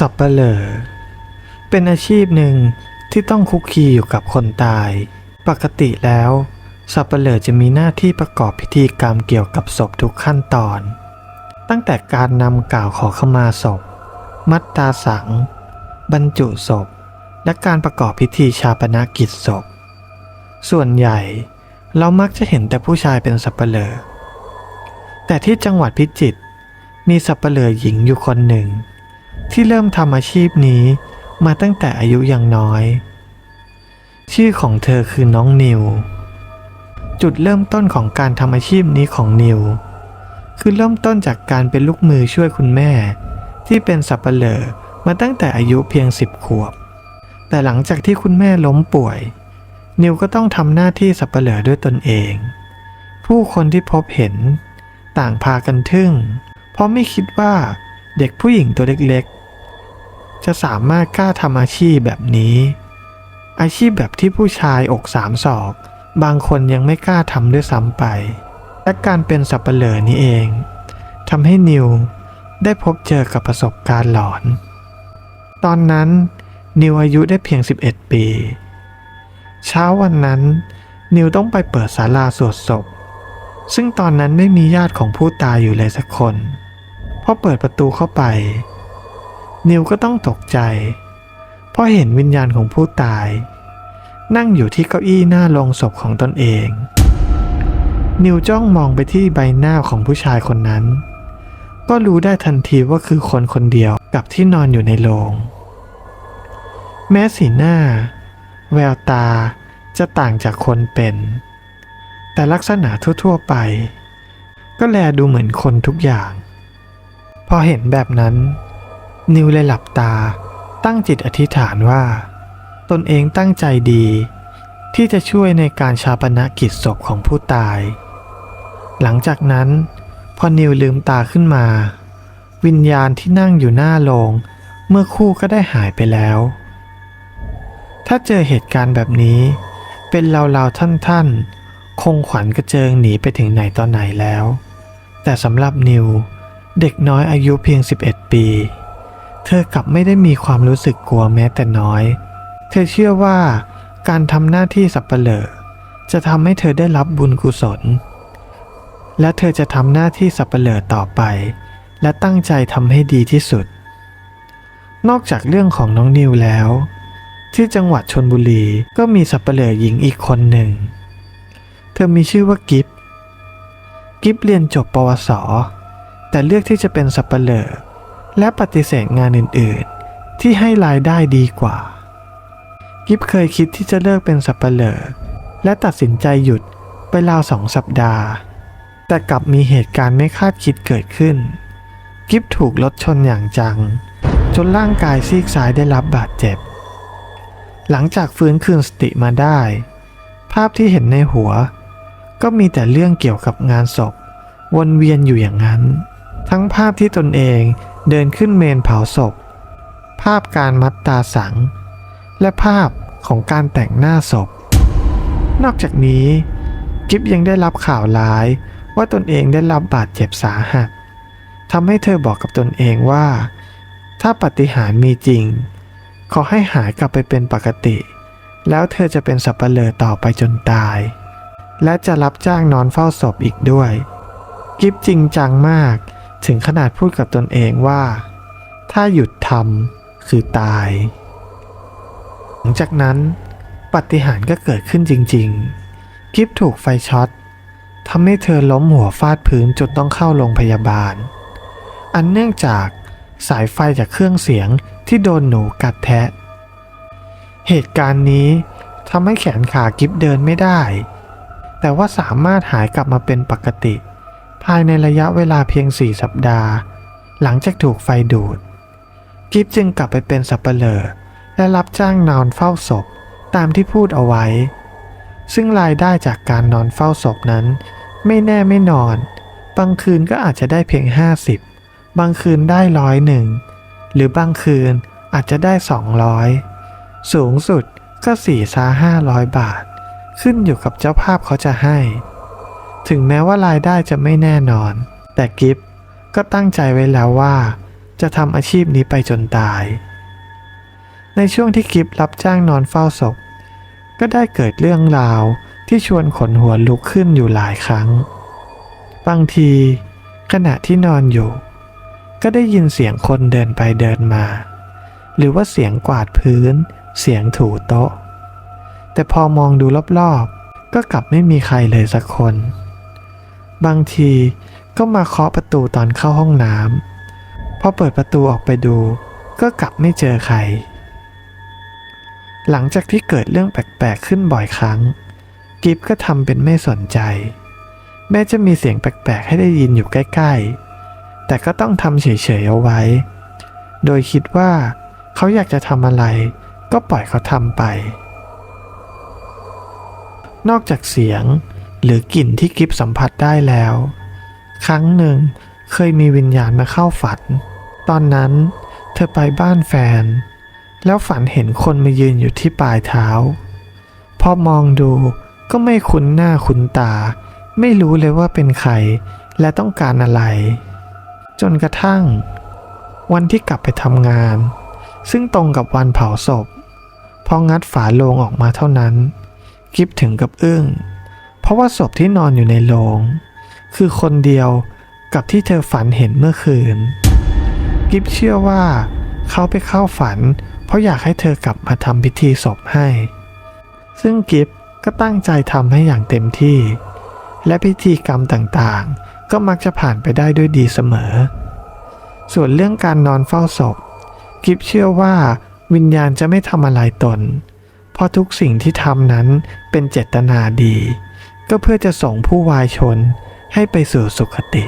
สับเปลอเป็นอาชีพหนึ่งที่ต้องคุกคีอยู่กับคนตาย ปกติแล้วสับเปลอจะมีหน้าที่ประกอบพิธีกรรมเกี่ยวกับศพทุกขั้นตอน ตั้งแต่การนำกล่าวขอขมาศพ มัดตาสัง บรรจุศพ และการประกอบพิธีชาปนกิจศพ ส่วนใหญ่เรามักจะเห็นแต่ผู้ชายเป็นสับเปลอแต่ที่จังหวัดพิจิตรมีสับเปลอหญิงอยู่คนหนึ่ง ที่เริ่มทำอาชีพนี้มาตั้งแต่อายุยังน้อย ชื่อของเธอคือน้องนิว จุดเริ่มต้นของการทำอาชีพนี้ของนิว คือเริ่มต้นจากการเป็นลูกมือช่วยคุณแม่ ที่เป็นสับเปลอมาตั้งแต่อายุเพียงสิบขวบ แต่หลังจากที่คุณแม่ล้มป่วย นิวก็ต้องทำหน้าที่สับเปลอด้วยตนเอง ผู้คนที่พบเห็น ต่างพากันทึ่ง เพราะไม่คิดว่าเด็กผู้หญิงตัวเล็กๆ จะสามารถกล้าทำอาชีพแบบนี้ อาชีพแบบที่ผู้ชายอกสามศอก บางคนยังไม่กล้าทำด้วยซ้ำไป และการเป็นสับเปลอนี้เองทำให้นิวได้พบเจอกับประสบการณ์หลอน ตอนนั้นนิวอายุได้เพียง 11 ปี เช้าวันนั้น นิวต้องไปเปิดศาลาสวดศพ ซึ่งตอนนั้นไม่มีญาติของผู้ตายอยู่เลยสักคนพอเปิดประตูเข้าไป นิวก็ต้องตกใจ เพราะเห็นวิญญาณของผู้ตาย นั่งอยู่ที่เก้าอี้หน้าโลงศพของตนเอง นิวจ้องมองไปที่ใบหน้าของผู้ชายคนนั้น ก็รู้ได้ทันทีว่าคือคนคนเดียวกับที่นอนอยู่ในโรงแม้สีหน้า แววตาจะต่างจากคนเป็น แต่ลักษณะทั่ว ๆไป ก็แลดูเหมือนคนทุกอย่าง พอเห็นแบบนั้น นิวเลยหลับตา ตั้งจิตอธิษฐานว่า ตนเองตั้งใจดี ที่จะช่วยในการชาปนกิจศพของผู้ตาย หลังจากนั้น พอนิวลืมตาขึ้นมา วิญญาณที่นั่งอยู่หน้าโลง เมื่อคู่ก็ได้หายไปแล้ว ถ้าเจอเหตุการณ์แบบนี้ เป็นเราๆท่านๆ คงขวัญกระเจิงหนีไปถึงไหนตอนไหนแล้ว แต่สำหรับนิวเด็กน้อยอายุเพียง 11 ปี ธอกลับไม่ได้มีความรู้สึกกลัวแม้แต่น้อย เธอเชื่อว่าการทำหน้าที่สับเปลอจะทำให้เธอได้รับบุญกุศล และเธอจะทำหน้าที่สับเปลอต่อไป และตั้งใจทำให้ดีที่สุด นอกจากเรื่องของน้องนิวแล้ว ที่จังหวัดชนบุรีก็มีสับเปลอหญิงอีกคนหนึ่ง เธอมีชื่อว่ากิฟกิฟเรียนจบปวส แต่เลือกที่จะเป็นสับเปลอ และปฏิเสธงานอื่นๆ ที่ให้รายได้ดีกว่า กิฟเคยคิดที่จะเลิกเป็นสับเปลอและตัดสินใจหยุดไปราวสองสัปดาห์ แต่กลับมีเหตุการณ์ไม่คาดคิดเกิดขึ้น กิฟถูกรถชนอย่างจัง จนร่างกายซีกซ้ายได้รับบาดเจ็บ หลังจากฟื้นคืนสติมาได้ ภาพที่เห็นในหัว ก็มีแต่เรื่องเกี่ยวกับงานศพ วนเวียนอยู่อย่างนั้น ทั้งภาพที่ตนเอง เดินขึ้นเมนเผาศพ ภาพการมัดตาสัง และภาพของการแต่งหน้าศพ นอกจากนี้ กิฟยังได้รับข่าวร้ายว่าตนเองได้รับบาดเจ็บสาหัสทำให้เธอบอกกับตนเองว่า ถ้าปฏิหารมีจริง ขอให้หายกลับไปเป็นปกติ แล้วเธอจะเป็นสับเปลอต่อไปจนตาย และจะรับจ้างนอนเฝ้าศพอีกด้วย กิฟจริงจังมาก ถึงขนาดพูดกับตนเองว่า ถ้าหยุดทำคือตาย หลังจากนั้นปาฏิหารย์ก็เกิดขึ้นจริง ๆ กิฟถูกไฟช็อตทำให้เธอล้มหัวฟาดพื้นจนต้องเข้าโรงพยาบาล อันเนื่องจากสายไฟจากเครื่องเสียงที่โดนหนูกัดแทะ เหตุการณ์นี้ทำให้แขนขากิฟเดินไม่ได้ แต่ว่าสามารถหายกลับมาเป็นปกติ ภายในระยะเวลาเพียงสี่สัปดาห์ หลังจากถูกไฟดูด กิฟจึงกลับไปเป็นสับเปลอและรับจ้างนอนเฝ้าศพตามที่พูดเอาไว้ ซึ่งรายได้จากการนอนเฝ้าศพนั้น ไม่แน่ไม่นอน บางคืนก็อาจจะได้เพียง 50 บางคืนได้ร้อยหนึ่งหรือบางคืนอาจจะได้ 200 สูงสุดก็สี่ซาห้าร้อยบาท ขึ้นอยู่กับเจ้าภาพเขาจะให้ ถึงแม้ว่ารายได้จะไม่แน่นอน แต่กิฟก็ตั้งใจไว้แล้วว่า จะทำอาชีพนี้ไปจนตาย ในช่วงที่กิฟรับจ้างนอนเฝ้าศพ ก็ได้เกิดเรื่องราวที่ชวนขนหัวลุกขึ้นอยู่หลายครั้ง บางทีขณะที่นอนอยู่ ก็ได้ยินเสียงคนเดินไปเดินมา หรือว่าเสียงกวาดพื้น เสียงถูโต๊ะ แต่พอมองดูรอบๆ ก็กลับไม่มีใครเลยสักคน บางทีก็มาเคาะประตูตอนเข้าห้องน้ำพอเปิดประตูออกไปดู ก็กลับไม่เจอใคร หลังจากที่เกิดเรื่องแปลกๆขึ้นบ่อยครั้ง กิฟก็ทำเป็นไม่สนใจ แม้จะมีเสียงแปลกๆให้ได้ยินอยู่ใกล้ๆ แต่ก็ต้องทำเฉยๆเอาไว้ โดยคิดว่าเขาอยากจะทำอะไร ก็ปล่อยเขาทำไป นอกจากเสียง หรือกลิ่นที่กิฟสัมผัสได้แล้ว ครั้งหนึ่งเคยมีวิญญาณมาเข้าฝัน ตอนนั้นเธอไปบ้านแฟน แล้วฝันเห็นคนมายืนอยู่ที่ปลายเท้า พอมองดูก็ไม่คุ้นหน้าคุ้นตา ไม่รู้เลยว่าเป็นใครและต้องการอะไร จนกระทั่ง วันที่กลับไปทำงาน ซึ่งตรงกับวันเผาศพ พองัดฝาโลงออกมาเท่านั้น กิฟถึงกับอึ้ง ราะว่าศพที่นอนอยู่ในโลงคือคนเดียวกับที่เธอฝันเห็นเมื่อคืน กิฟเชื่อว่าเขาไปเข้าฝัน เพราะอยากให้เธอกลับมาทำพิธีศพให้ ซึ่งกิฟก็ตั้งใจทำให้อย่างเต็มที่ และพิธีกรรมต่างๆ ก็มักจะผ่านไปได้ด้วยดีเสมอ ส่วนเรื่องการนอนเฝ้าศพ กิฟเชื่อว่าวิญญาณจะไม่ทำอะไรตน เพราะทุกสิ่งที่ทำนั้นเป็นเจตนาดี ก็เพื่อจะส่งผู้วายชนให้ไปสู่สุคติ